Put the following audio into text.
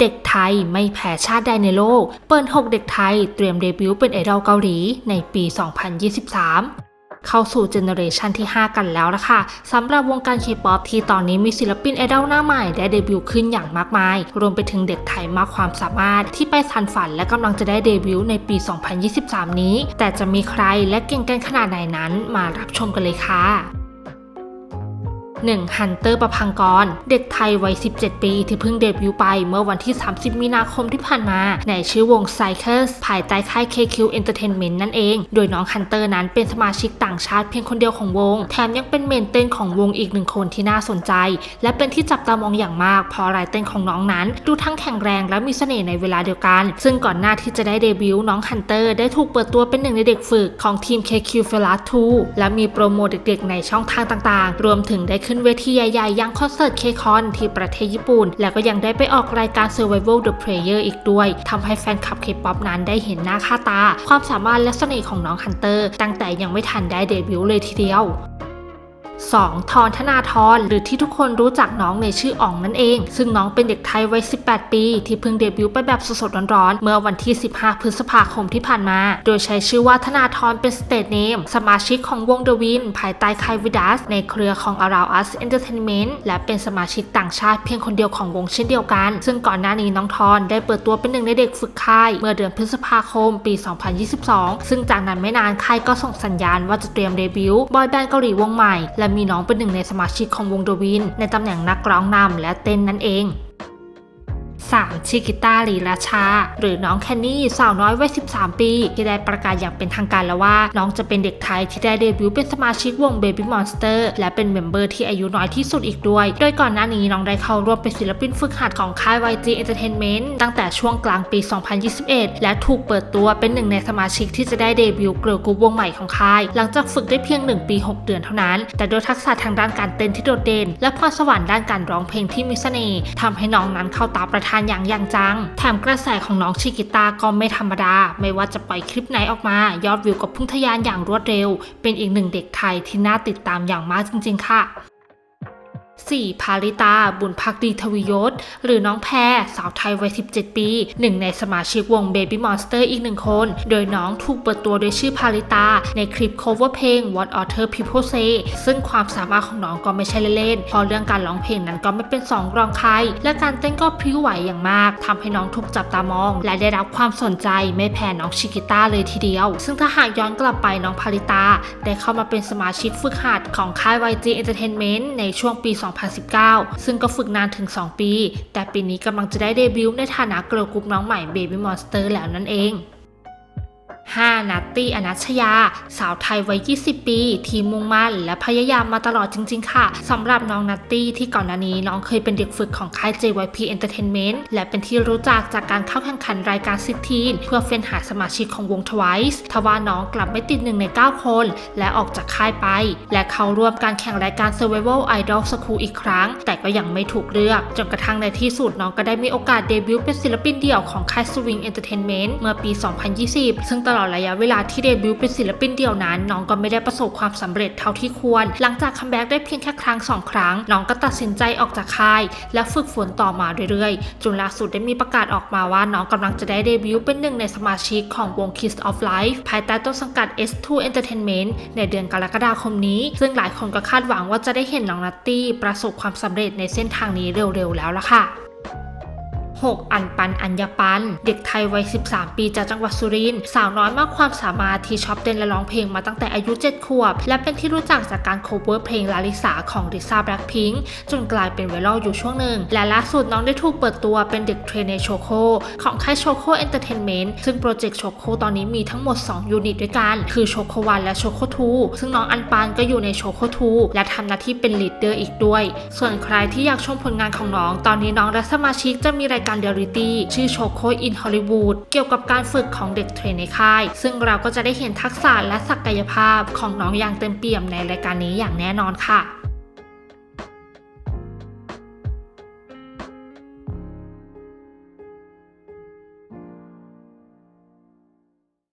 เด็กไทยไม่แพ้ชาติใดในโลก เปิด6เด็กไทยเตรียมเดบิวต์เป็นไอดอลเกาหลีในปี 2023เข้าสู่เจเนอเรชันที่ 5 กันแล้วละค่ะสำหรับวงการเคป๊อปที่ตอนนี้มีศิลปินไอดอลหน้าใหม่ได้เดบิวต์ขึ้นอย่างมากมาย รวมไปถึงเด็กไทยมากความสามารถที่ไปทันฝันและกำลังจะได้เดบิวต์ในปี 2023 นี้ แต่จะมีใครและเก่งกันขนาดไหนนั้นมารับชมกันเลยค่ะ 1. ฮันเตอร์ประพังกร เด็กไทยวัย 17 ปี ที่เพิ่งเดบิวต์ไปเมื่อวันที่ 30 มีนาคมที่ผ่านมา ในชื่อวง Cycles ภายใต้ค่าย KQ Entertainment นั่นเอง โดยน้องฮันเตอร์นั้นเป็นสมาชิกต่างชาติเพียงคนเดียวของวง แถมยังเป็นเมนเต้นของวงอีกหนึ่งคนที่น่าสนใจ และเป็นที่จับตามองอย่างมาก เพราะลายเต้นของน้องนั้น ดูทั้งแข็งแรงและมีเสน่ห์ในเวลาเดียวกัน ซึ่งก่อนหน้าที่จะได้เดบิวต์น้องฮันเตอร์ได้ถูกเปิดตัวเป็นหนึ่งในเด็กฝึกของทีม KQ f e l a 2และมีโปรโมทเด็กๆ ในช่องทางต่างๆ รวมถึงได้ขึ้นเวทีใหญ่ๆยังคอนเสิร์ตเคคอนที่ประเทศญี่ปุ่น และก็ยังได้ไปออกรายการ Survival the Player อีกด้วยทำให้แฟนคลับเคป๊อปนั้นได้เห็นหน้าค่าตา ความสามารถและเสน่ห์ของน้องฮันเตอร์ ตั้งแต่ยังไม่ทันได้เดบิวต์เลยทีเดียว 2. ทอนธนาธรหรือที่ทุกคนรู้จักน้องในชื่ออ่องนั่นเอง ซึ่งน้องเป็นเด็กไทยวัย 18 ปี ที่เพิ่งเดบิวต์ไปแบบสดๆร้อนๆ เมื่อวันที่ 15 พฤษภาคมที่ผ่านมา โดยใช้ชื่อว่าธนาธรเป็นสเตทเนมสมาชิกของวงเดวิน ภายใต้ค่ายวิดัสในเครือของ Around Us Entertainment และเป็นสมาชิกต่างชาติเพียงคนเดียวของวงเช่นเดียวกัน ซึ่งก่อนหน้านี้น้องทอนได้เปิดตัวเป็นหนึ่งในเด็กฝึกค่าย เมื่อเดือนพฤษภาคม ปี 2022 ซึ่งจากนั้นไม่นานค่ายก็ส่งสัญญาณว่าจะเตรียมเดบิวต์บอยแบนด์เกาหลีวงใหม่และและมีน้องเป็นหนึ่งในสมาชิกของวงโดวิน ในตำแหน่งนักร้องนำและเต้นนั่นเอง 3. ชิกิต้าลีราชา หรือน้องแคนนี่สาวน้อยวัย 13 ปี ที่ได้ประกาศอย่างเป็นทางการแล้วว่า น้องจะเป็นเด็กไทยที่ได้เดบิวต์เป็นสมาชิกวง Baby Monster และเป็นเมมเบอร์ที่อายุน้อยที่สุดอีกด้วย โดยก่อนหน้านี้น้องได้เข้าร่วมเป็นศิลปินฝึกหัดของค่าย YG Entertainment ตั้งแต่ช่วงกลางปี 2021 และถูกเปิดตัวเป็นหนึ่งในสมาชิกที่จะได้เดบิวต์เกิร์ลกรุ๊ปวงใหม่ของค่าย หลังจากฝึกได้เพียง 1 ปี 6 เดือนเท่านั้น แต่โดยทักษะทางด้านการเต้นที่โดดเด่น และพรสวรรค์ด้านการร้องเพลงที่มีเสน่ห์ทำให้น้องนั้นเข้าตาประธานอย่างอย่างจัง แถมกระแสของน้องชิกิตาก็ไม่ธรรมดา ไม่ว่าจะปล่อยคลิปไหนออกมา ยอดวิวก็พุ่งทะยานอย่างรวดเร็ว เป็นอีกหนึ่งเด็กไทยที่น่าติดตามอย่างมากจริง ๆ ค่ะ 4. พาริตา บุญพักดีทวียศ หรือน้องแพรสาวไทยวัย 17 ปี หนึ่งในสมาชิกวง Baby Monster อีกหนึ่งคน โดยน้องถูกเปิดตัวโดยชื่อพาริตา ในคลิป cover เพลง What Other People Say ซึ่งความสามารถของน้องก็ไม่ใช่เล่นๆเพราะเรื่องการร้องเพลงนั้นก็ไม่เป็นสองรองใคร และการเต้นก็พริ้วไหวอย่างมากทำให้น้องถูกจับตามอง และได้รับความสนใจไม่แพ้น้องชิกิต้าเลยทีเดียว ซึ่งถ้าหากย้อนกลับไปน้องพาริตา ได้เข้ามาเป็นสมาชิกฝึกหัดของค่าย YG Entertainment ในช่วงปี2019 ซึ่งก็ฝึกนานถึง 2 ปี แต่ปีนี้กำลังจะได้เดบิวต์ในฐานะเกิร์ลกรุ๊ปน้องใหม่ Baby Monster แล้วนั่นเอง 5. นัตตี้อนัชยา สาวไทยวัย 20 ปี ที่มุ่งมั่นและพยายามมาตลอดจริง ๆ ค่ะสำหรับน้องนัตตี้ที่ก่อนหน้านี้น้องเคยเป็นเด็กฝึกของค่าย JYP Entertainment และเป็นที่รู้จักจากการเข้าแข่งขันรายการซิทีนเพื่อเฟ้นหาสมาชิกของวง Twice ทว่าน้องกลับไม่ติดหนึ่งใน 9 คน และออกจากค่ายไป และเข้าร่วมการแข่งรายการ Survival Idol School อีกครั้ง แต่ก็ยังไม่ถูกเลือก จนกระทั่งในที่สุดน้องก็ได้มีโอกาสเดบิวต์เป็นศิลปินเดี่ยวของค่าย Swing Entertainment เมื่อปี 2020 ซึ่งตลอดระยะเวลาที่เดบิวต์เป็นศิลปินเดี่ยวนั้น น้องก็ไม่ได้ประสบความสำเร็จเท่าที่ควร หลังจากคัมแบ็กได้เพียงแค่ครั้งสองครั้ง น้องก็ตัดสินใจออกจากค่าย และฝึกฝนต่อมาเรื่อยๆ จนล่าสุดได้มีประกาศออกมาว่าน้องกำลังจะได้เดบิวต์เป็นหนึ่งในสมาชิกของวง Kiss of Life ภายใต้ต้นสังกัด S2 Entertainment ในเดือนกรกฎาคมนี้ ซึ่งหลายคนก็คาดหวังว่าจะได้เห็นน้องนัตตี้ประสบความสำเร็จในเส้นทางนี้เร็วๆแล้วล่ะค่ะ 6. อันปัน อัญญปัน เด็กไทยวัย 13 ปีจากจังหวัดสุรินทร์สาวน้อยมากความสามารถที่ชอบเต้นและร้องเพลงมาตั้งแต่อายุ 7 ขวบ และเป็นที่รู้จักจากการโคเวอร์เพลงลาลิสาของดิซ่าแบล็คพิงค์จนกลายเป็นไวรัลอยู่ช่วงหนึ่ง และล่าสุดน้องได้ถูกเปิดตัวเป็นเด็กเทรนในโชโคของค่ายโชโคเอนเตอร์เทนเมนต์ซึ่งโปรเจกต์โชโคตอนนี้มีทั้งหมด 2 ยูนิตด้วยกัน คือโชโควันและโชโคทูซึ่งน้องอันปันก็อยู่ในโชโคทูและทำหน้าที่เป็นลีดเดอร์อีกด้วย ส่วนใครที่อยากชมผลงานของน้อง ตอนนี้น้องและสมาชิกจะมีรายการเดลิตี้ชื่อโชโคอินฮอลลีวูดเกี่ยวกับการฝึกของเด็กเทรนในค่าย ซึ่งเราก็จะได้เห็นทักษะและศักยภาพของน้องอย่างเต็มเปี่ยมในรายการนี้อย่างแน่นอนค่ะ